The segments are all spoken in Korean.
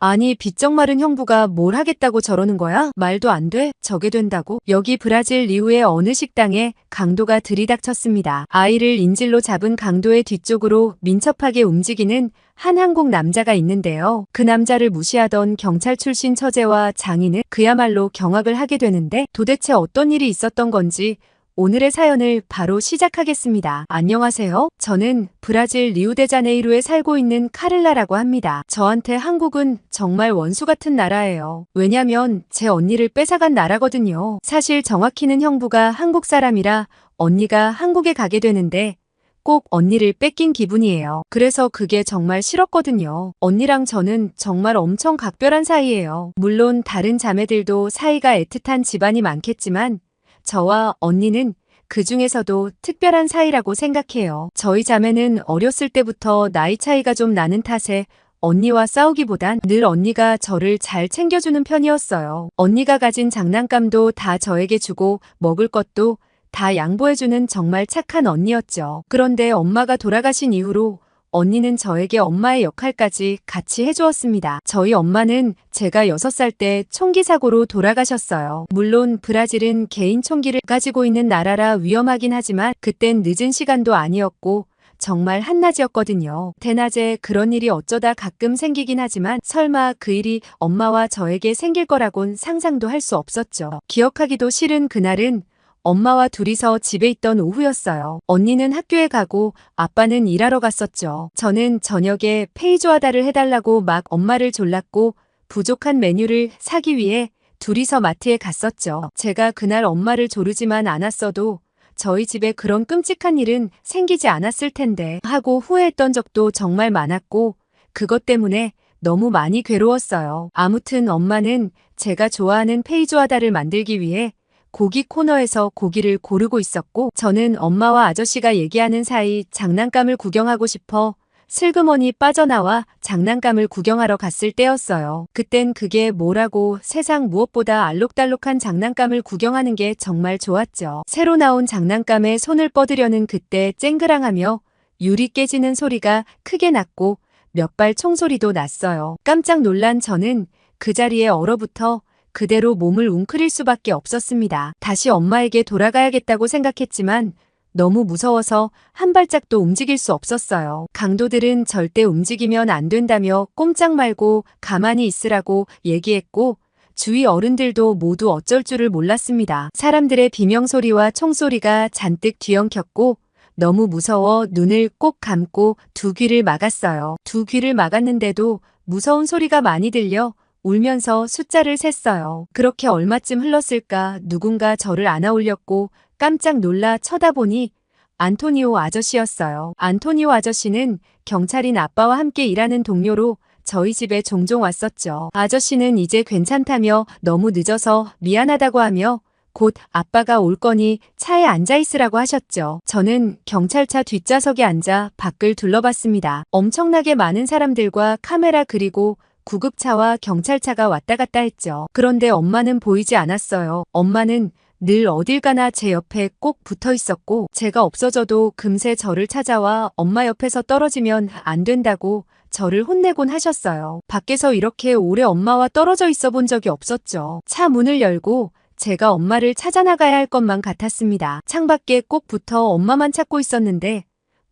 아니 빚적 마른 형부가 뭘 하겠다고 저러는 거야? 말도 안 돼? 저게 된다고? 여기 브라질 리우의 어느 식당에 강도가 들이닥쳤습니다. 아이를 인질로 잡은 강도의 뒤쪽으로 민첩하게 움직이는 한 한국 남자가 있는데요. 그 남자를 무시하던 경찰 출신 처제와 장인은 그야말로 경악을 하게 되는데 도대체 어떤 일이 있었던 건지 오늘의 사연을 바로 시작하겠습니다. 안녕하세요. 저는 브라질 리우데자네이루에 살고 있는 카를라라고 합니다. 저한테 한국은 정말 원수 같은 나라예요. 왜냐면 제 언니를 뺏어간 나라거든요. 사실 정확히는 형부가 한국 사람이라 언니가 한국에 가게 되는데 꼭 언니를 뺏긴 기분이에요. 그래서 그게 정말 싫었거든요. 언니랑 저는 정말 엄청 각별한 사이예요. 물론 다른 자매들도 사이가 애틋한 집안이 많겠지만 저와 언니는 그 중에서도 특별한 사이라고 생각해요. 저희 자매는 어렸을 때부터 나이 차이가 좀 나는 탓에 언니와 싸우기보단 늘 언니가 저를 잘 챙겨주는 편이었어요. 언니가 가진 장난감도 다 저에게 주고 먹을 것도 다 양보해주는 정말 착한 언니였죠. 그런데 엄마가 돌아가신 이후로 언니는 저에게 엄마의 역할까지 같이 해주었습니다. 저희 엄마는 제가 6살 때 총기 사고로 돌아가셨어요. 물론 브라질은 개인 총기를 가지고 있는 나라라 위험하긴 하지만 그땐 늦은 시간도 아니었고 정말 한낮이었거든요. 대낮에 그런 일이 어쩌다 가끔 생기긴 하지만 설마 그 일이 엄마와 저에게 생길 거라곤 상상도 할 수 없었죠. 기억하기도 싫은 그날은 엄마와 둘이서 집에 있던 오후였어요. 언니는 학교에 가고 아빠는 일하러 갔었죠. 저는 저녁에 페이조하다를 해달라고 막 엄마를 졸랐고 부족한 메뉴를 사기 위해 둘이서 마트에 갔었죠. 제가 그날 엄마를 조르지만 않았어도 저희 집에 그런 끔찍한 일은 생기지 않았을 텐데 하고 후회했던 적도 정말 많았고 그것 때문에 너무 많이 괴로웠어요. 아무튼 엄마는 제가 좋아하는 페이조하다를 만들기 위해 고기 코너에서 고기를 고르고 있었고 저는 엄마와 아저씨가 얘기하는 사이 장난감을 구경하고 싶어 슬그머니 빠져나와 장난감을 구경하러 갔을 때였어요. 그땐 그게 뭐라고 세상 무엇보다 알록달록한 장난감을 구경하는 게 정말 좋았죠. 새로 나온 장난감에 손을 뻗으려는 그때 쨍그랑하며 유리 깨지는 소리가 크게 났고 몇 발 총소리도 났어요. 깜짝 놀란 저는 그 자리에 얼어붙어 그대로 몸을 웅크릴 수밖에 없었습니다. 다시 엄마에게 돌아가야겠다고 생각했지만 너무 무서워서 한 발짝도 움직일 수 없었어요. 강도들은 절대 움직이면 안 된다며 꼼짝 말고 가만히 있으라고 얘기했고 주위 어른들도 모두 어쩔 줄을 몰랐습니다. 사람들의 비명소리와 총소리가 잔뜩 뒤엉켰고 너무 무서워 눈을 꼭 감고 두 귀를 막았어요. 두 귀를 막았는데도 무서운 소리가 많이 들려 울면서 숫자를 셌어요. 그렇게 얼마쯤 흘렀을까 누군가 저를 안아 올렸고 깜짝 놀라 쳐다보니 안토니오 아저씨였어요. 안토니오 아저씨는 경찰인 아빠와 함께 일하는 동료로 저희 집에 종종 왔었죠. 아저씨는 이제 괜찮다며 너무 늦어서 미안하다고 하며 곧 아빠가 올 거니 차에 앉아 있으라고 하셨죠. 저는 경찰차 뒷좌석에 앉아 밖을 둘러봤습니다. 엄청나게 많은 사람들과 카메라 그리고 구급차와 경찰차가 왔다 갔다 했죠. 그런데 엄마는 보이지 않았어요. 엄마는 늘 어딜 가나 제 옆에 꼭 붙어 있었고 제가 없어져도 금세 저를 찾아와 엄마 옆에서 떨어지면 안 된다고 저를 혼내곤 하셨어요. 밖에서 이렇게 오래 엄마와 떨어져 있어 본 적이 없었죠. 차 문을 열고 제가 엄마를 찾아 나가야 할 것만 같았습니다. 창밖에 꼭 붙어 엄마만 찾고 있었는데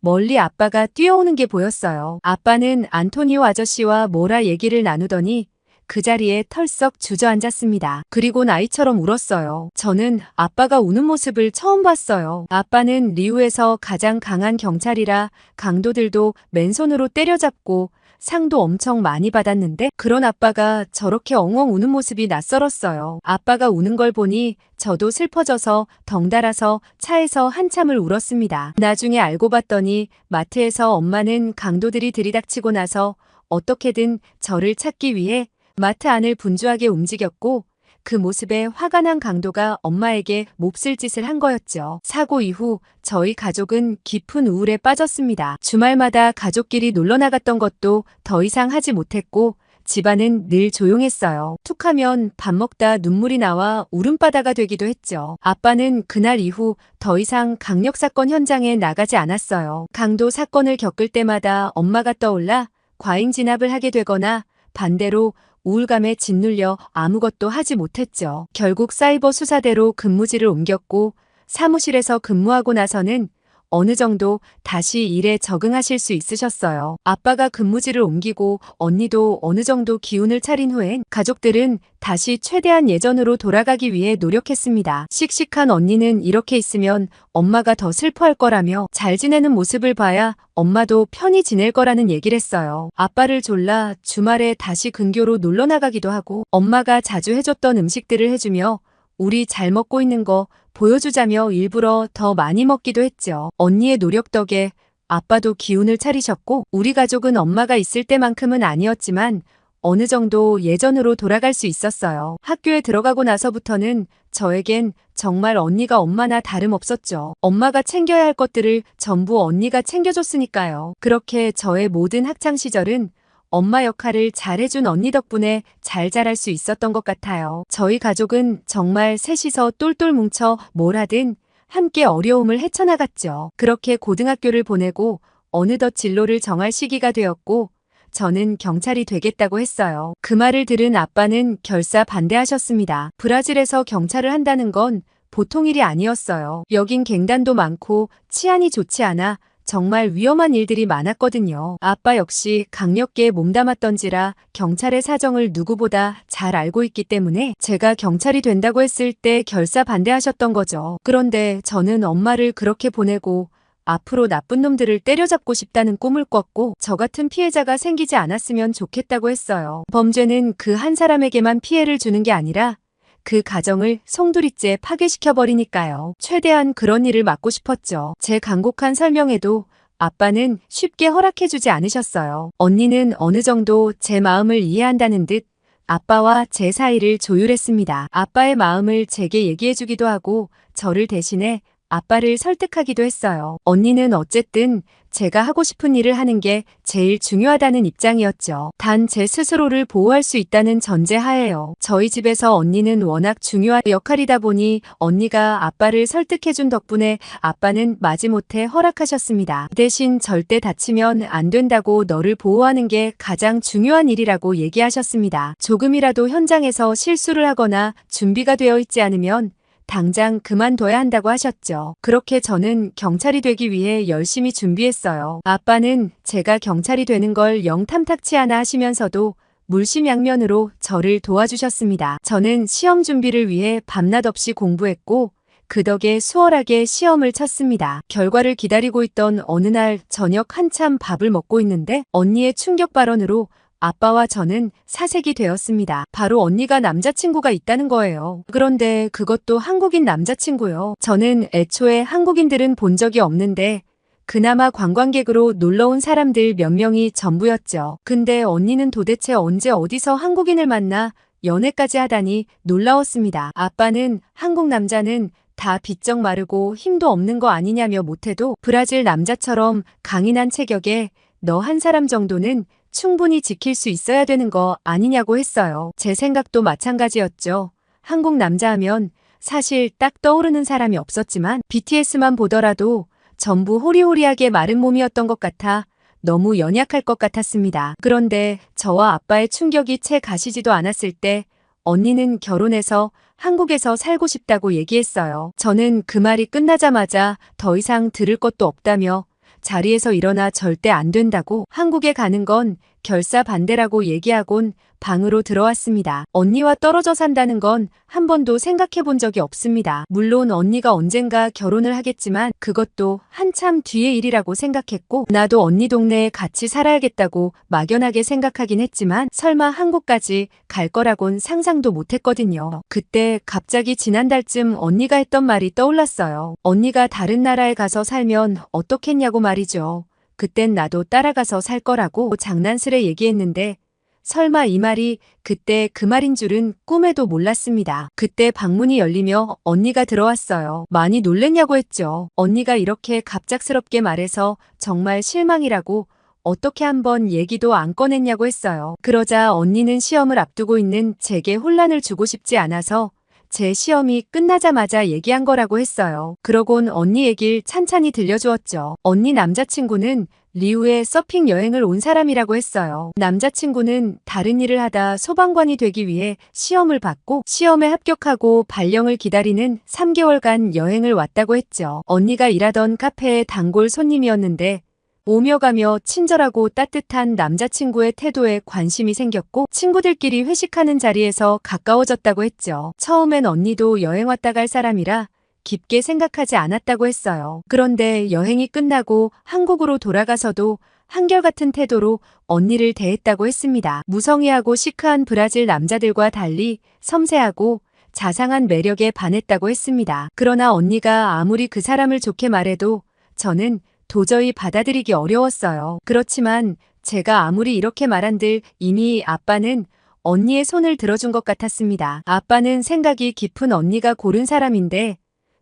멀리 아빠가 뛰어오는 게 보였어요. 아빠는 안토니오 아저씨와 뭐라 얘기를 나누더니 그 자리에 털썩 주저앉았습니다. 그리고 나이처럼 울었어요. 저는 아빠가 우는 모습을 처음 봤어요. 아빠는 리우에서 가장 강한 경찰이라 강도들도 맨손으로 때려잡고 상도 엄청 많이 받았는데 그런 아빠가 저렇게 엉엉 우는 모습이 낯설었어요. 아빠가 우는 걸 보니 저도 슬퍼져서 덩달아서 차에서 한참을 울었습니다. 나중에 알고 봤더니 마트에서 엄마는 강도들이 들이닥치고 나서 어떻게든 저를 찾기 위해 마트 안을 분주하게 움직였고 그 모습에 화가 난 강도가 엄마에게 몹쓸 짓을 한 거였죠. 사고 이후 저희 가족은 깊은 우울에 빠졌습니다. 주말마다 가족끼리 놀러 나갔던 것도 더 이상 하지 못했고 집안은 늘 조용했어요. 툭하면 밥 먹다 눈물이 나와 울음바다가 되기도 했죠. 아빠는 그날 이후 더 이상 강력사건 현장에 나가지 않았어요. 강도 사건을 겪을 때마다 엄마가 떠올라 과잉 진압을 하게 되거나 반대로 우울감에 짓눌려 아무것도 하지 못했죠. 결국 사이버 수사대로 근무지를 옮겼고 사무실에서 근무하고 나서는 어느 정도 다시 일에 적응하실 수 있으셨어요. 아빠가 근무지를 옮기고 언니도 어느 정도 기운을 차린 후엔 가족들은 다시 최대한 예전으로 돌아가기 위해 노력했습니다. 씩씩한 언니는 이렇게 있으면 엄마가 더 슬퍼할 거라며 잘 지내는 모습을 봐야 엄마도 편히 지낼 거라는 얘기를 했어요. 아빠를 졸라 주말에 다시 근교로 놀러 나가기도 하고 엄마가 자주 해줬던 음식들을 해주며 우리 잘 먹고 있는 거 보여주자며 일부러 더 많이 먹기도 했죠. 언니의 노력 덕에 아빠도 기운을 차리셨고 우리 가족은 엄마가 있을 때만큼은 아니었지만 어느 정도 예전으로 돌아갈 수 있었어요. 학교에 들어가고 나서부터는 저에겐 정말 언니가 엄마나 다름없었죠. 엄마가 챙겨야 할 것들을 전부 언니가 챙겨줬으니까요. 그렇게 저의 모든 학창시절은 엄마 역할을 잘해준 언니 덕분에 잘 자랄 수 있었던 것 같아요. 저희 가족은 정말 셋이서 똘똘 뭉쳐 뭘 하든 함께 어려움을 헤쳐나갔죠. 그렇게 고등학교를 보내고 어느덧 진로를 정할 시기가 되었고 저는 경찰이 되겠다고 했어요. 그 말을 들은 아빠는 결사 반대하셨습니다. 브라질에서 경찰을 한다는 건 보통 일이 아니었어요. 여긴 갱단도 많고 치안이 좋지 않아 정말 위험한 일들이 많았거든요. 아빠 역시 강력계 몸담았던지라 경찰의 사정을 누구보다 잘 알고 있기 때문에 제가 경찰이 된다고 했을 때 결사 반대하셨던 거죠. 그런데 저는 엄마를 그렇게 보내고 앞으로 나쁜 놈들을 때려잡고 싶다는 꿈을 꿨고 저 같은 피해자가 생기지 않았으면 좋겠다고 했어요. 범죄는 그 한 사람에게만 피해를 주는 게 아니라 그 가정을 송두리째 파괴시켜버리니까요. 최대한 그런 일을 막고 싶었죠. 제 간곡한 설명에도 아빠는 쉽게 허락해주지 않으셨어요. 언니는 어느 정도 제 마음을 이해한다는 듯 아빠와 제 사이를 조율했습니다. 아빠의 마음을 제게 얘기해주기도 하고 저를 대신해 아빠를 설득하기도 했어요. 언니는 어쨌든 제가 하고 싶은 일을 하는 게 제일 중요하다는 입장이었죠. 단 제 스스로를 보호할 수 있다는 전제 하에요. 저희 집에서 언니는 워낙 중요한 역할이다 보니 언니가 아빠를 설득해준 덕분에 아빠는 마지못해 허락하셨습니다. 대신 절대 다치면 안 된다고 너를 보호하는 게 가장 중요한 일이라고 얘기하셨습니다. 조금이라도 현장에서 실수를 하거나 준비가 되어 있지 않으면 당장 그만둬야 한다고 하셨죠. 그렇게 저는 경찰이 되기 위해 열심히 준비했어요. 아빠는 제가 경찰이 되는 걸 영 탐탁치 않아 하시면서도 물심양면으로 저를 도와주셨습니다. 저는 시험 준비를 위해 밤낮 없이 공부했고 그 덕에 수월하게 시험을 쳤습니다. 결과를 기다리고 있던 어느 날 저녁 한참 밥을 먹고 있는데 언니의 충격 발언으로 아빠와 저는 사색이 되었습니다. 바로 언니가 남자친구가 있다는 거예요. 그런데 그것도 한국인 남자친구요. 저는 애초에 한국인들은 본 적이 없는데 그나마 관광객으로 놀러 온 사람들 몇 명이 전부였죠. 근데 언니는 도대체 언제 어디서 한국인을 만나 연애까지 하다니 놀라웠습니다. 아빠는 한국 남자는 다 비쩍 마르고 힘도 없는 거 아니냐며 못해도 브라질 남자처럼 강인한 체격에 너 한 사람 정도는 충분히 지킬 수 있어야 되는 거 아니냐고 했어요. 제 생각도 마찬가지였죠. 한국 남자 하면 사실 딱 떠오르는 사람이 없었지만 BTS만 보더라도 전부 호리호리하게 마른 몸이었던 것 같아 너무 연약할 것 같았습니다. 그런데 저와 아빠의 충격이 채 가시지도 않았을 때 언니는 결혼해서 한국에서 살고 싶다고 얘기했어요. 저는 그 말이 끝나자마자 더 이상 들을 것도 없다며 자리에서 일어나 절대 안 된다고 한국에 가는 건 결사 반대라고 얘기하곤 방으로 들어왔습니다. 언니와 떨어져 산다는 건 한 번도 생각해 본 적이 없습니다. 물론 언니가 언젠가 결혼을 하겠지만 그것도 한참 뒤의 일이라고 생각했고 나도 언니 동네에 같이 살아야겠다고 막연하게 생각하긴 했지만 설마 한국까지 갈 거라곤 상상도 못 했거든요. 그때 갑자기 지난달쯤 언니가 했던 말이 떠올랐어요. 언니가 다른 나라에 가서 살면 어떻겠냐고 말이죠. 그땐 나도 따라가서 살 거라고 장난스레 얘기했는데 설마 이 말이 그때 그 말인 줄은 꿈에도 몰랐습니다. 그때 방문이 열리며 언니가 들어왔어요. 많이 놀랬냐고 했죠. 언니가 이렇게 갑작스럽게 말해서 정말 실망이라고 어떻게 한번 얘기도 안 꺼냈냐고 했어요. 그러자 언니는 시험을 앞두고 있는 제게 혼란을 주고 싶지 않아서 제 시험이 끝나자마자 얘기한 거라고 했어요. 그러곤 언니 얘길 찬찬히 들려주었죠. 언니 남자친구는 리우에 서핑 여행을 온 사람이라고 했어요. 남자친구는 다른 일을 하다 소방관이 되기 위해 시험을 받고 시험에 합격하고 발령을 기다리는 3개월간 여행을 왔다고 했죠. 언니가 일하던 카페의 단골 손님이었는데 오며 가며 친절하고 따뜻한 남자친구의 태도에 관심이 생겼고 친구들끼리 회식하는 자리에서 가까워졌다고 했죠. 처음엔 언니도 여행 왔다 갈 사람이라 깊게 생각하지 않았다고 했어요. 그런데 여행이 끝나고 한국으로 돌아가서도 한결같은 태도로 언니를 대했다고 했습니다. 무성의하고 시크한 브라질 남자들과 달리 섬세하고 자상한 매력에 반했다고 했습니다. 그러나 언니가 아무리 그 사람을 좋게 말해도 저는 도저히 받아들이기 어려웠어요. 그렇지만 제가 아무리 이렇게 말한들 이미 아빠는 언니의 손을 들어준 것 같았습니다. 아빠는 생각이 깊은 언니가 고른 사람인데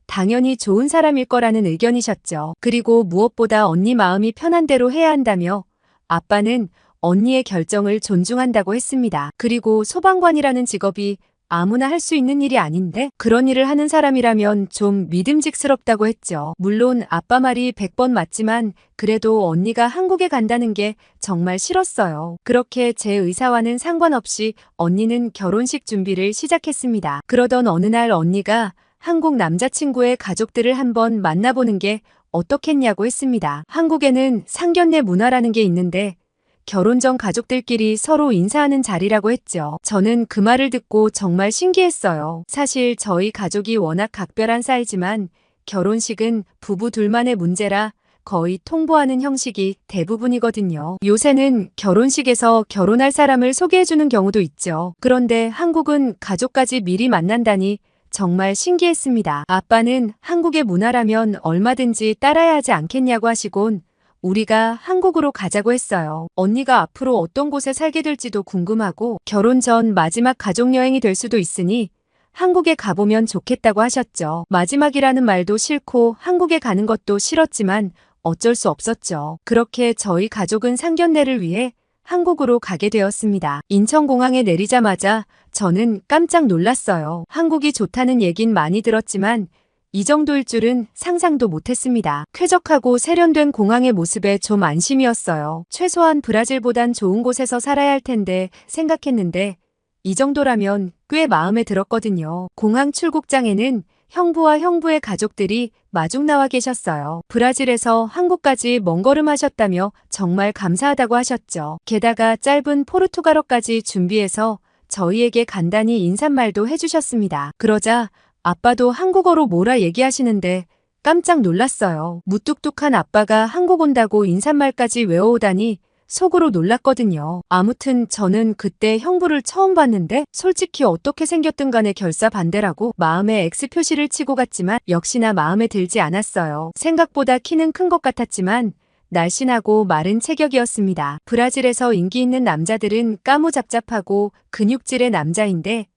당연히 좋은 사람일 거라는 의견이셨죠. 그리고 무엇보다 언니 마음이 편한 대로 해야 한다며 아빠는 언니의 결정을 존중한다고 했습니다. 그리고 소방관이라는 직업이 아무나 할 수 있는 일이 아닌데 그런 일을 하는 사람이라면 좀 믿음직스럽다고 했죠. 물론 아빠 말이 100번 맞지만 그래도 언니가 한국에 간다는 게 정말 싫었어요. 그렇게 제 의사와는 상관없이 언니는 결혼식 준비를 시작했습니다. 그러던 어느 날 언니가 한국 남자친구의 가족들을 한번 만나보는 게 어떻겠냐고 했습니다. 한국에는 상견례 문화라는 게 있는데 결혼 전 가족들끼리 서로 인사하는 자리라고 했죠. 저는 그 말을 듣고 정말 신기했어요. 사실 저희 가족이 워낙 각별한 사이지만 결혼식은 부부 둘만의 문제라 거의 통보하는 형식이 대부분이거든요. 요새는 결혼식에서 결혼할 사람을 소개해주는 경우도 있죠. 그런데 한국은 가족까지 미리 만난다니 정말 신기했습니다. 아빠는 한국의 문화라면 얼마든지 따라야 하지 않겠냐고 하시곤 우리가 한국으로 가자고 했어요. 언니가 앞으로 어떤 곳에 살게 될지도 궁금하고 결혼 전 마지막 가족여행이 될 수도 있으니 한국에 가보면 좋겠다고 하셨죠. 마지막이라는 말도 싫고 한국에 가는 것도 싫었지만 어쩔 수 없었죠. 그렇게 저희 가족은 상견례를 위해 한국으로 가게 되었습니다. 인천공항에 내리자마자 저는 깜짝 놀랐어요. 한국이 좋다는 얘긴 많이 들었지만 이 정도일 줄은 상상도 못했습니다. 쾌적하고 세련된 공항의 모습에 좀 안심이었어요. 최소한 브라질보단 좋은 곳에서 살아야 할 텐데 생각했는데 이 정도라면 꽤 마음에 들었거든요. 공항 출국장에는 형부와 형부의 가족들이 마중 나와 계셨어요. 브라질에서 한국까지 먼 걸음 하셨다며 정말 감사하다고 하셨죠. 게다가 짧은 포르투갈어까지 준비해서 저희에게 간단히 인사말도 해주셨습니다. 그러자 아빠도 한국어로 뭐라 얘기하시는데 깜짝 놀랐어요. 무뚝뚝한 아빠가 한국 온다고 인사말까지 외워오다니 속으로 놀랐거든요. 아무튼 저는 그때 형부를 처음 봤는데 솔직히 어떻게 생겼든 간에 결사 반대라고 마음에 X 표시를 치고 갔지만 역시나 마음에 들지 않았어요. 생각보다 키는 큰 것 같았지만 날씬하고 마른 체격이었습니다. 브라질에서 인기 있는 남자들은 까무잡잡하고 근육질의 남자인데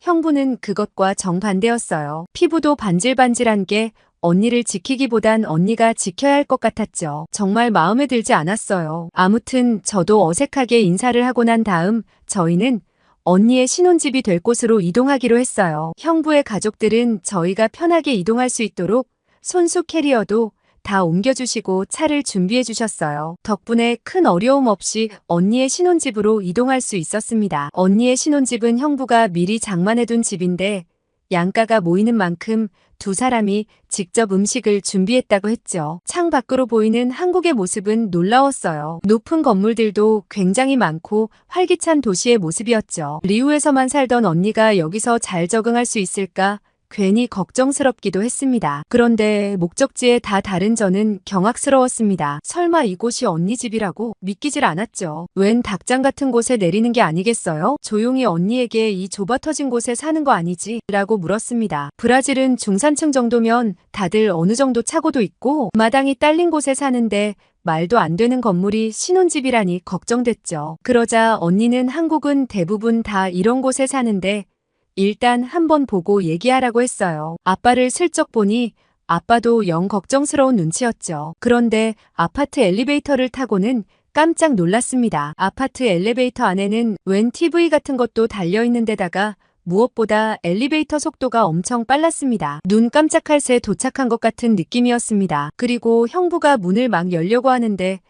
형부는 그것과 정반대였어요. 피부도 반질반질한 게 언니를 지키기보단 언니가 지켜야 할 것 같았죠. 정말 마음에 들지 않았어요. 아무튼 저도 어색하게 인사를 하고 난 다음 저희는 언니의 신혼집이 될 곳으로 이동하기로 했어요. 형부의 가족들은 저희가 편하게 이동할 수 있도록 손수 캐리어도 다 옮겨주시고 차를 준비해 주셨어요. 덕분에 큰 어려움 없이 언니의 신혼집으로 이동할 수 있었습니다. 언니의 신혼집은 형부가 미리 장만해둔 집인데 양가가 모이는 만큼 두 사람이 직접 음식을 준비했다고 했죠. 창 밖으로 보이는 한국의 모습은 놀라웠어요. 높은 건물들도 굉장히 많고 활기찬 도시의 모습이었죠. 리우에서만 살던 언니가 여기서 잘 적응할 수 있을까 괜히 걱정스럽기도 했습니다. 그런데 목적지에 다 다른 저는 경악스러웠습니다. 설마 이곳이 언니 집이라고 믿기질 않았죠. 웬 닭장 같은 곳에 내리는 게 아니겠어요? 조용히 언니에게 이 좁아 터진 곳에 사는 거 아니지? 라고 물었습니다. 브라질은 중산층 정도면 다들 어느 정도 차고도 있고 마당이 딸린 곳에 사는데 말도 안 되는 건물이 신혼집이라니 걱정됐죠. 그러자 언니는 한국은 대부분 다 이런 곳에 사는데 일단 한번 보고 얘기하라고 했어요. 아빠를 슬쩍 보니 아빠도 영 걱정스러운 눈치였죠. 그런데 아파트 엘리베이터를 타고는 깜짝 놀랐습니다. 아파트 엘리베이터 안에는 웬 TV 같은 것도 달려있는 데다가 무엇보다 엘리베이터 속도가 엄청 빨랐습니다. 눈 깜짝할 새 도착한 것 같은 느낌이었습니다. 그리고 형부가 문을 막 열려고 하는데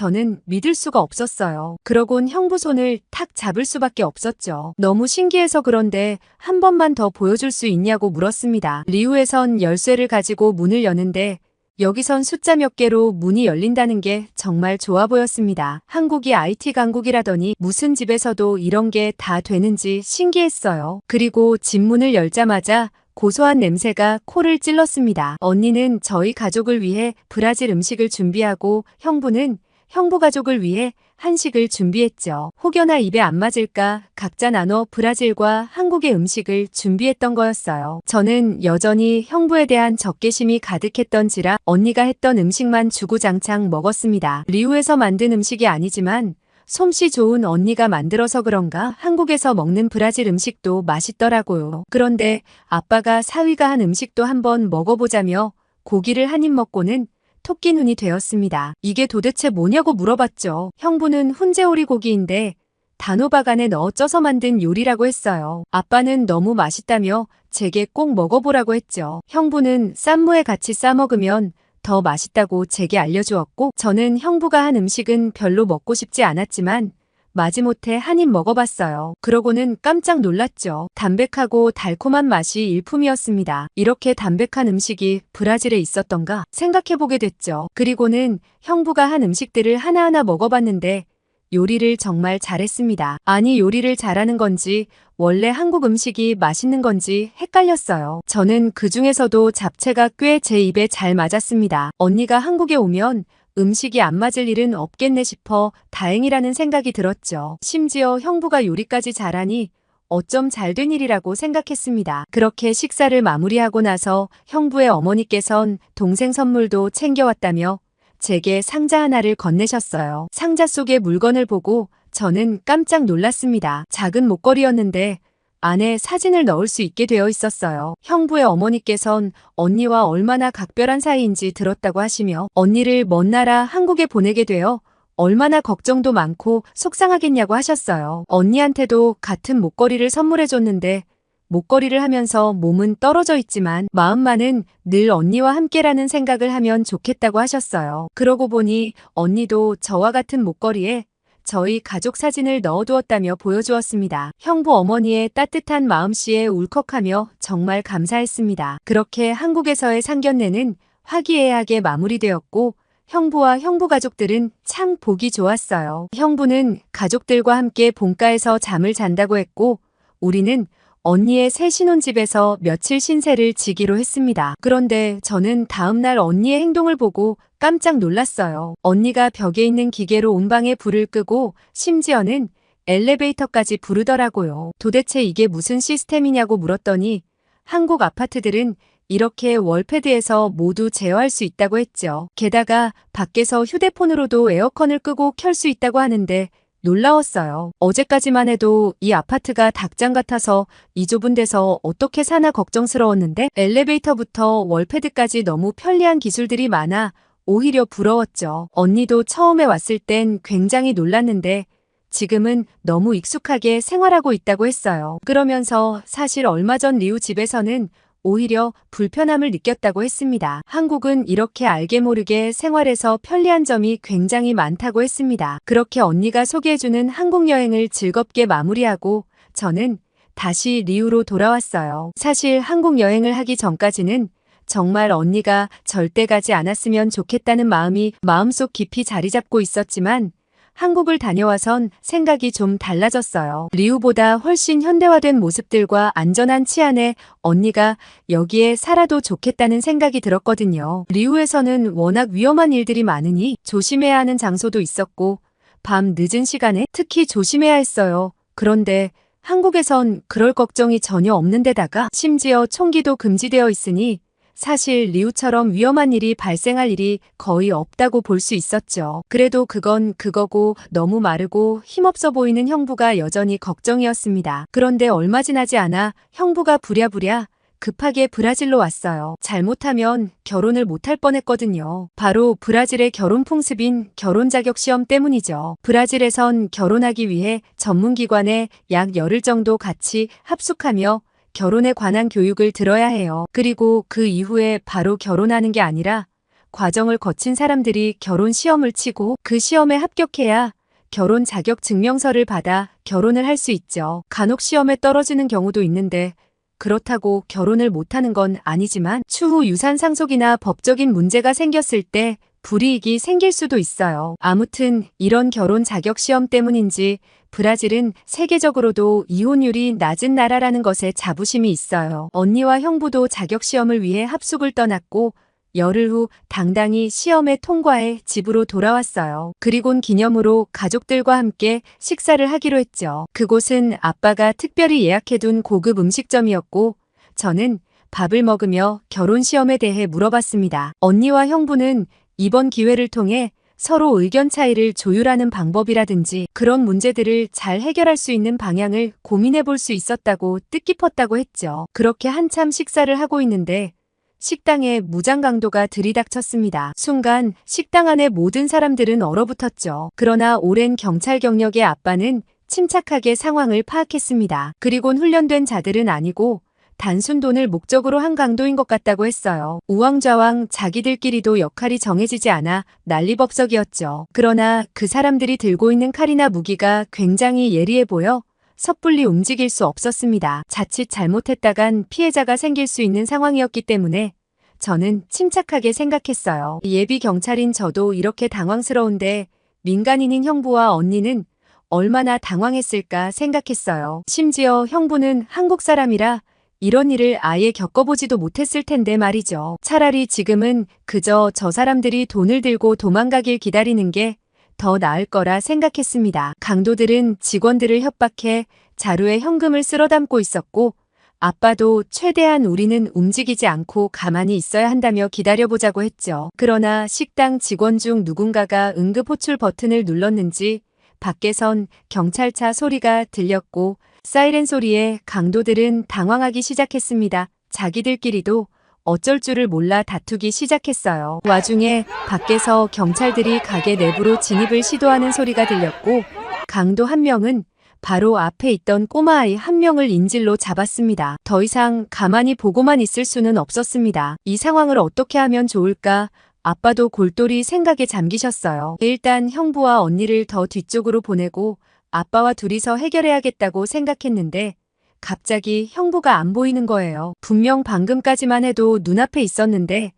저는 믿을 수가 없었어요. 그러곤 형부 손을 탁 잡을 수밖에 없었죠. 너무 신기해서 그런데 한 번만 더 보여줄 수 있냐고 물었습니다. 리우에선 열쇠를 가지고 문을 여는데 여기선 숫자 몇 개로 문이 열린다는 게 정말 좋아 보였습니다. 한국이 IT 강국이라더니 무슨 집에서도 이런 게 다 되는지 신기했어요. 그리고 집 문을 열자마자 고소한 냄새가 코를 찔렀습니다. 언니는 저희 가족을 위해 브라질 음식을 준비하고 형부는 형부 가족을 위해 한식을 준비했죠. 혹여나 입에 안 맞을까 각자 나눠 브라질과 한국의 음식을 준비했던 거였어요. 저는 여전히 형부에 대한 적개심이 가득했던지라 언니가 했던 음식만 주구장창 먹었습니다. 리우에서 만든 음식이 아니지만 솜씨 좋은 언니가 만들어서 그런가 한국에서 먹는 브라질 음식도 맛있더라고요. 그런데 아빠가 사위가 한 음식도 한번 먹어보자며 고기를 한 입 먹고는 토끼 눈이 되었습니다. 이게 도대체 뭐냐고 물어봤죠. 형부는 훈제오리 고기인데 단호박 안에 넣어 쪄서 만든 요리라고 했어요. 아빠는 너무 맛있다며 제게 꼭 먹어보라고 했죠. 형부는 쌈무에 같이 싸 먹으면 더 맛있다고 제게 알려주었고 저는 형부가 한 음식은 별로 먹고 싶지 않았지만 마지못해 한 입 먹어봤어요. 그러고는 깜짝 놀랐죠. 담백하고 달콤한 맛이 일품이었습니다. 이렇게 담백한 음식이 브라질에 있었던가 생각해보게 됐죠. 그리고는 형부가 한 음식들을 하나하나 먹어봤는데 요리를 정말 잘했습니다. 아니 요리를 잘하는 건지 원래 한국 음식이 맛있는 건지 헷갈렸어요. 저는 그 중에서도 잡채가 꽤 제 입에 잘 맞았습니다. 언니가 한국에 오면 음식이 안 맞을 일은 없겠네 싶어 다행이라는 생각이 들었죠. 심지어 형부가 요리까지 잘하니 어쩜 잘 된 일이라고 생각했습니다. 그렇게 식사를 마무리하고 나서 형부의 어머니께선 동생 선물도 챙겨왔다며 제게 상자 하나를 건네셨어요. 상자 속의 물건을 보고 저는 깜짝 놀랐습니다. 작은 목걸이였는데 안에 사진을 넣을 수 있게 되어 있었어요. 형부의 어머니께선 언니와 얼마나 각별한 사이인지 들었다고 하시며 언니를 먼 나라 한국에 보내게 되어 얼마나 걱정도 많고 속상하겠냐고 하셨어요. 언니한테도 같은 목걸이를 선물해줬는데 목걸이를 하면서 몸은 떨어져 있지만 마음만은 늘 언니와 함께라는 생각을 하면 좋겠다고 하셨어요. 그러고 보니 언니도 저와 같은 목걸이에 저희 가족 사진을 넣어두었다며 보여주었습니다. 형부 어머니의 따뜻한 마음씨에 울컥하며 정말 감사했습니다. 그렇게 한국에서의 상견례는 화기애애하게 마무리되었고 형부와 형부 가족들은 참 보기 좋았어요. 형부는 가족들과 함께 본가에서 잠을 잔다고 했고 우리는 언니의 새 신혼집에서 며칠 신세를 지기로 했습니다. 그런데 저는 다음날 언니의 행동을 보고 깜짝 놀랐어요. 언니가 벽에 있는 기계로 온 방에 불을 끄고 심지어는 엘리베이터까지 부르더라고요. 도대체 이게 무슨 시스템이냐고 물었더니 한국 아파트들은 이렇게 월패드에서 모두 제어할 수 있다고 했죠. 게다가 밖에서 휴대폰으로도 에어컨을 끄고 켤 수 있다고 하는데 놀라웠어요. 어제까지만 해도 이 아파트가 닭장 같아서 이 좁은 데서 어떻게 사나 걱정스러웠는데 엘리베이터부터 월패드까지 너무 편리한 기술들이 많아 오히려 부러웠죠. 언니도 처음에 왔을 땐 굉장히 놀랐는데 지금은 너무 익숙하게 생활하고 있다고 했어요. 그러면서 사실 얼마 전 리우 집에서는 오히려 불편함을 느꼈다고 했습니다. 한국은 이렇게 알게 모르게 생활에서 편리한 점이 굉장히 많다고 했습니다. 그렇게 언니가 소개해주는 한국 여행을 즐겁게 마무리하고 저는 다시 리우로 돌아왔어요. 사실 한국 여행을 하기 전까지는 정말 언니가 절대 가지 않았으면 좋겠다는 마음이 마음속 깊이 자리 잡고 있었지만 한국을 다녀와선 생각이 좀 달라졌어요. 리우보다 훨씬 현대화된 모습들과 안전한 치안에 언니가 여기에 살아도 좋겠다는 생각이 들었거든요. 리우에서는 워낙 위험한 일들이 많으니 조심해야 하는 장소도 있었고 밤 늦은 시간에 특히 조심해야 했어요. 그런데 한국에선 그럴 걱정이 전혀 없는 데다가 심지어 총기도 금지되어 있으니 사실 리우처럼 위험한 일이 발생할 일이 거의 없다고 볼 수 있었죠. 그래도 그건 그거고 너무 마르고 힘없어 보이는 형부가 여전히 걱정이었습니다. 그런데 얼마 지나지 않아 형부가 부랴부랴 급하게 브라질로 왔어요. 잘못하면 결혼을 못할 뻔했거든요. 바로 브라질의 결혼 풍습인 결혼 자격 시험 때문이죠. 브라질에선 결혼하기 위해 전문기관에 약 열흘 정도 같이 합숙하며 결혼에 관한 교육을 들어야 해요. 그리고 그 이후에 바로 결혼하는 게 아니라 과정을 거친 사람들이 결혼 시험을 치고 그 시험에 합격해야 결혼 자격 증명서를 받아 결혼을 할 수 있죠. 간혹 시험에 떨어지는 경우도 있는데 그렇다고 결혼을 못하는 건 아니지만 추후 유산 상속이나 법적인 문제가 생겼을 때 불이익이 생길 수도 있어요. 아무튼 이런 결혼 자격 시험 때문인지 브라질은 세계적으로도 이혼율이 낮은 나라라는 것에 자부심이 있어요. 언니와 형부도 자격 시험을 위해 합숙을 떠났고 열흘 후 당당히 시험에 통과해 집으로 돌아왔어요. 그리곤 기념으로 가족들과 함께 식사를 하기로 했죠. 그곳은 아빠가 특별히 예약해둔 고급 음식점이었고 저는 밥을 먹으며 결혼 시험에 대해 물어봤습니다. 언니와 형부는 이번 기회를 통해 서로 의견 차이를 조율하는 방법이라든지 그런 문제들을 잘 해결할 수 있는 방향을 고민해 볼 수 있었다고 뜻깊었다고 했죠. 그렇게 한참 식사를 하고 있는데 식당에 무장강도가 들이닥쳤습니다. 순간 식당 안의 모든 사람들은 얼어붙었죠. 그러나 오랜 경찰 경력의 아빠는 침착하게 상황을 파악했습니다. 그리곤 훈련된 자들은 아니고 단순 돈을 목적으로 한 강도인 것 같다고 했어요. 우왕좌왕 자기들끼리도 역할이 정해지지 않아 난리법석이었죠. 그러나 그 사람들이 들고 있는 칼이나 무기가 굉장히 예리해 보여 섣불리 움직일 수 없었습니다. 자칫 잘못했다간 피해자가 생길 수 있는 상황이었기 때문에 저는 침착하게 생각했어요. 예비 경찰인 저도 이렇게 당황스러운데 민간인인 형부와 언니는 얼마나 당황했을까 생각했어요. 심지어 형부는 한국 사람이라 이런 일을 아예 겪어보지도 못했을 텐데 말이죠. 차라리 지금은 그저 저 사람들이 돈을 들고 도망가길 기다리는 게 더 나을 거라 생각했습니다. 강도들은 직원들을 협박해 자루에 현금을 쓸어 담고 있었고 아빠도 최대한 우리는 움직이지 않고 가만히 있어야 한다며 기다려보자고 했죠. 그러나 식당 직원 중 누군가가 응급 호출 버튼을 눌렀는지 밖에선 경찰차 소리가 들렸고 사이렌 소리에 강도들은 당황하기 시작했습니다. 자기들끼리도 어쩔 줄을 몰라 다투기 시작했어요. 와중에 밖에서 경찰들이 가게 내부로 진입을 시도하는 소리가 들렸고 강도 한 명은 바로 앞에 있던 꼬마아이 한 명을 인질로 잡았습니다. 더 이상 가만히 보고만 있을 수는 없었습니다. 이 상황을 어떻게 하면 좋을까? 아빠도 골똘히 생각에 잠기셨어요. 일단 형부와 언니를 더 뒤쪽으로 보내고 아빠와 둘이서 해결해야겠다고 생각했는데 갑자기 형부가 안 보이는 거예요. 분명 방금까지만 해도 눈앞에 있었는데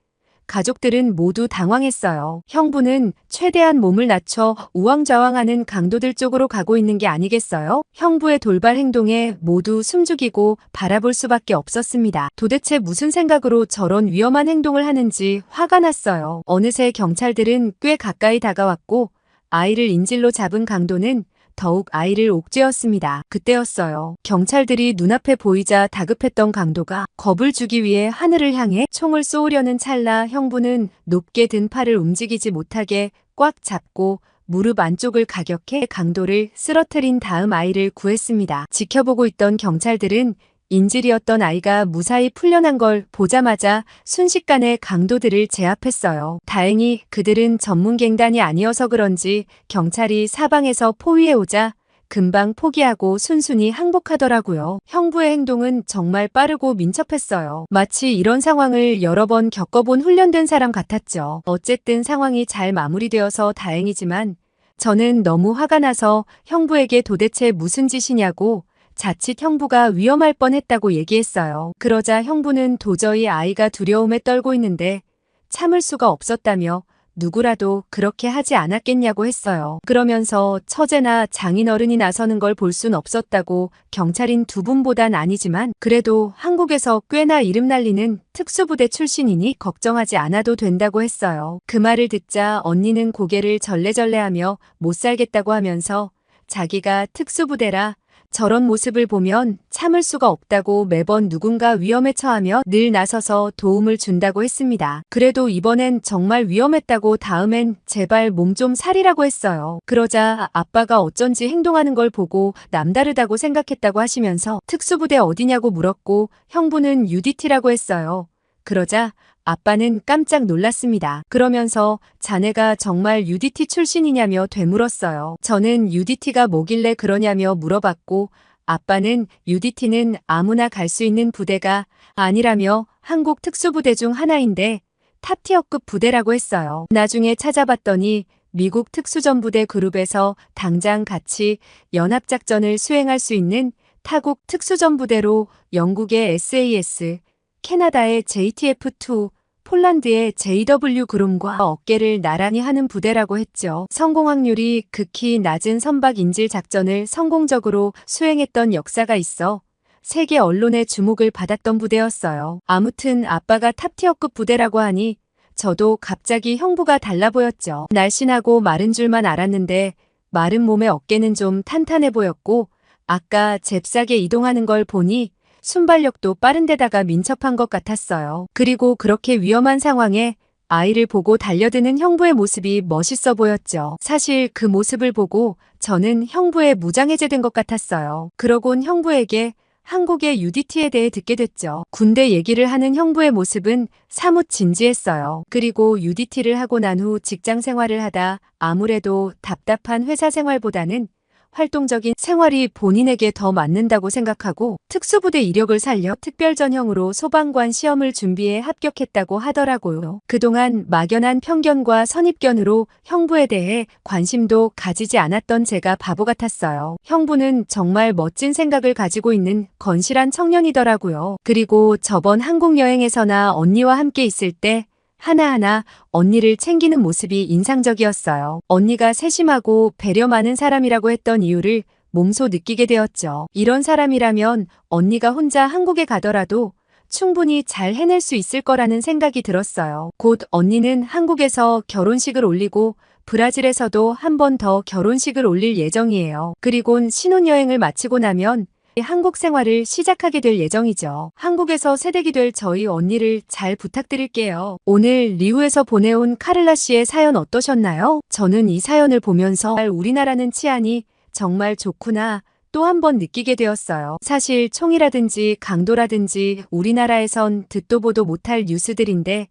가족들은 모두 당황했어요. 형부는 최대한 몸을 낮춰 우왕좌왕하는 강도들 쪽으로 가고 있는 게 아니겠어요? 형부의 돌발 행동에 모두 숨죽이고 바라볼 수밖에 없었습니다. 도대체 무슨 생각으로 저런 위험한 행동을 하는지 화가 났어요. 어느새 경찰들은 꽤 가까이 다가왔고 아이를 인질로 잡은 강도는 더욱 아이를 옥죄었습니다. 그때였어요. 경찰들이 눈앞에 보이자 다급했던 강도가 겁을 주기 위해 하늘을 향해 총을 쏘으려는 찰나 형부는 높게 든 팔을 움직이지 못하게 꽉 잡고 무릎 안쪽을 가격해 강도를 쓰러뜨린 다음 아이를 구했습니다. 지켜보고 있던 경찰들은 인질이었던 아이가 무사히 풀려난 걸 보자마자 순식간에 강도들을 제압했어요. 다행히 그들은 전문갱단이 아니어서 그런지 경찰이 사방에서 포위해 오자 금방 포기하고 순순히 항복하더라고요. 형부의 행동은 정말 빠르고 민첩했어요. 마치 이런 상황을 여러 번 겪어본 훈련된 사람 같았죠. 어쨌든 상황이 잘 마무리되어서 다행이지만 저는 너무 화가 나서 형부에게 도대체 무슨 짓이냐고 자칫 형부가 위험할 뻔했다고 얘기했어요. 그러자 형부는 도저히 아이가 두려움에 떨고 있는데 참을 수가 없었다며 누구라도 그렇게 하지 않았겠냐고 했어요. 그러면서 처제나 장인어른이 나서는 걸 볼 순 없었다고 경찰인 두 분보단 아니지만 그래도 한국에서 꽤나 이름 날리는 특수부대 출신이니 걱정하지 않아도 된다고 했어요. 그 말을 듣자 언니는 고개를 절레절레하며 못 살겠다고 하면서 자기가 특수부대라 저런 모습을 보면 참을 수가 없다고 매번 누군가 위험에 처하며 늘 나서서 도움을 준다고 했습니다. 그래도 이번엔 정말 위험했다고 다음엔 제발 몸좀 살이라고 했어요. 그러자 아빠가 어쩐지 행동하는 걸 보고 남다르다고 생각했다고 하시면서 특수부대 어디냐고 물었고 형부는 UDT라고 했어요. 그러자 아빠는 깜짝 놀랐습니다. 그러면서 자네가 정말 UDT 출신이냐며 되물었어요. 저는 UDT가 뭐길래 그러냐며 물어봤고 아빠는 UDT는 아무나 갈 수 있는 부대가 아니라며 한국 특수부대 중 하나인데 탑티어급 부대라고 했어요. 나중에 찾아봤더니 미국 특수전부대 그룹에서 당장 같이 연합작전을 수행할 수 있는 타국 특수전부대로 영국의 SAS, 캐나다의 JTF2, 폴란드의 JW 그룹과 어깨를 나란히 하는 부대라고 했죠. 성공 확률이 극히 낮은 선박 인질 작전을 성공적으로 수행했던 역사가 있어 세계 언론의 주목을 받았던 부대였어요. 아무튼 아빠가 탑티어급 부대라고 하니 저도 갑자기 형부가 달라 보였죠. 날씬하고 마른 줄만 알았는데 마른 몸의 어깨는 좀 탄탄해 보였고 아까 잽싸게 이동하는 걸 보니 순발력도 빠른 데다가 민첩한 것 같았어요. 그리고 그렇게 위험한 상황에 아이를 보고 달려드는 형부의 모습이 멋있어 보였죠. 사실 그 모습을 보고 저는 형부의 무장해제된 것 같았어요. 그러곤 형부에게 한국의 UDT에 대해 듣게 됐죠. 군대 얘기를 하는 형부의 모습은 사뭇 진지했어요. 그리고 UDT를 하고 난 후 직장 생활을 하다 아무래도 답답한 회사 생활보다는 활동적인 생활이 본인에게 더 맞는다고 생각하고 특수부대 이력을 살려 특별전형으로 소방관 시험을 준비해 합격했다고 하더라고요. 그동안 막연한 편견과 선입견으로 형부에 대해 관심도 가지지 않았던 제가 바보 같았어요. 형부는 정말 멋진 생각을 가지고 있는 건실한 청년이더라고요. 그리고 저번 한국 여행에서나 언니와 함께 있을 때 하나하나 언니를 챙기는 모습이 인상적이었어요. 언니가 세심하고 배려 많은 사람이라고 했던 이유를 몸소 느끼게 되었죠. 이런 사람이라면 언니가 혼자 한국에 가더라도 충분히 잘 해낼 수 있을 거라는 생각이 들었어요. 곧 언니는 한국에서 결혼식을 올리고 브라질에서도 한 번 더 결혼식을 올릴 예정이에요. 그리곤 신혼여행을 마치고 나면 한국 생활을 시작하게 될 예정이죠. 한국에서 새댁이 될 저희 언니를 잘 부탁드릴게요. 오늘 리우에서 보내온 카를라 씨의 사연 어떠셨나요? 저는 이 사연을 보면서 우리나라는 치안이 정말 좋구나 또한번 느끼게 되었어요. 사실 총이라든지 강도라든지 우리나라에선 듣도 보도 못할 뉴스들인데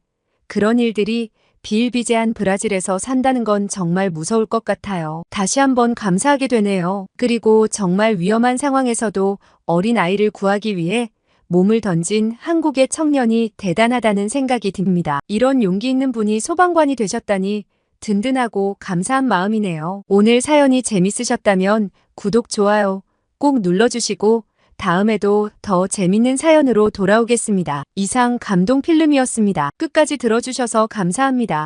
그런 일들이 비일비재한 브라질에서 산다는 건 정말 무서울 것 같아요. 다시 한번 감사하게 되네요. 그리고 정말 위험한 상황에서도 어린 아이를 구하기 위해 몸을 던진 한국의 청년이 대단하다는 생각이 듭니다. 이런 용기 있는 분이 소방관이 되셨다니 든든하고 감사한 마음이네요. 오늘 사연이 재밌으셨다면 구독, 좋아요 꼭 눌러주시고 다음에도 더 재밌는 사연으로 돌아오겠습니다. 이상 감동 필름이었습니다. 끝까지 들어주셔서 감사합니다.